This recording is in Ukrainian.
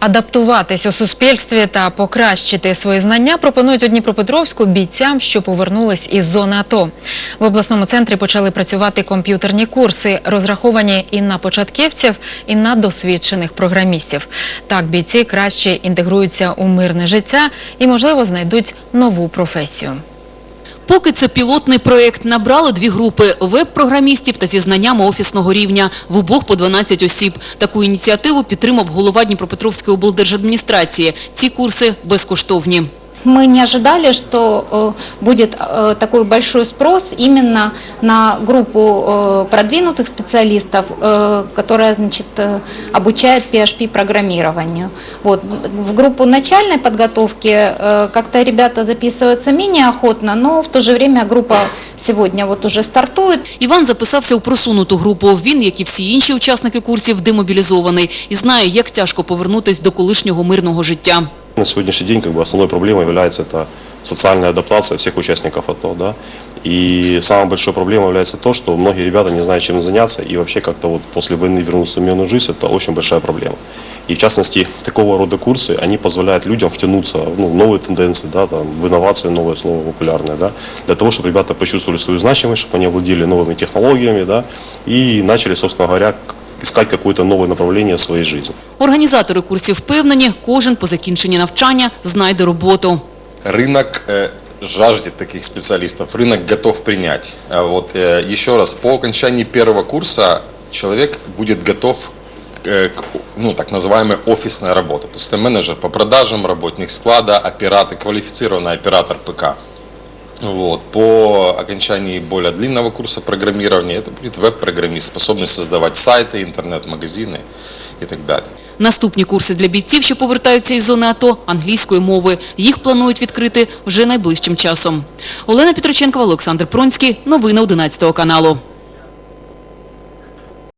Адаптуватись у суспільстві та покращити свої знання пропонують у Дніпропетровську бійцям, що повернулись із зони АТО. В обласному центрі почали працювати комп'ютерні курси, розраховані і на початківців, і на досвідчених програмістів. Так бійці краще інтегруються у мирне життя і, можливо, знайдуть нову професію. Поки це пілотний проєкт, набрали дві групи – веб-програмістів та зі знаннями офісного рівня. В обох по 12 осіб. Таку ініціативу підтримав голова Дніпропетровської облдержадміністрації. Ці курси безкоштовні Мы не ожидали, что э, будет э, такой большой спрос именно на группу э, продвинутых специалистов, э, которая значит, э, обучает PHP-программированию. Вот. В группу начальной подготовки э, как-то ребята записываются менее охотно, но в то же время группа сегодня вот уже стартует. Іван записався у просунуту групу. Він, як і всі інші учасники курсів, демобілізований і знає, як тяжко повернутись до колишнього мирного життя. На сегодняшний день как бы основной проблемой является это социальная адаптация всех участников АТО. Да? И самой большой проблемой является то, что многие ребята не знают, чем заняться, и вообще как-то вот после войны вернуться в мирную жизнь – это очень большая проблема. И в частности, такого рода курсы, они позволяют людям втянуться ну, в новые тенденции, да, там, в инновации новые слово популярное, да, для того, чтобы ребята почувствовали свою значимость, чтобы они овладели новыми технологиями, да, и начали, собственно говоря, искать какое-то новое направление в своей жизни. Організатори курсів впевнені, кожен по закінченні навчання знайде роботу. рынок э, жаждет таких специалистов, рынок готов принять. А Вот э, еще раз, по окончании первого курса человек будет готов э, к ну, так называемой офисной работе. То есть это менеджер по продажам, работник склада, оператор, квалифицированный оператор ПК. Вот. По окончании более длинного курса программирования это будет веб-программист, способный создавать сайты, интернет-магазины и так далее. Наступні курси для бійців, що повертаються із зони АТО – англійської мови. Їх планують відкрити вже найближчим часом. Олена Петроченкова, Олександр Пронський. Новини 11 каналу.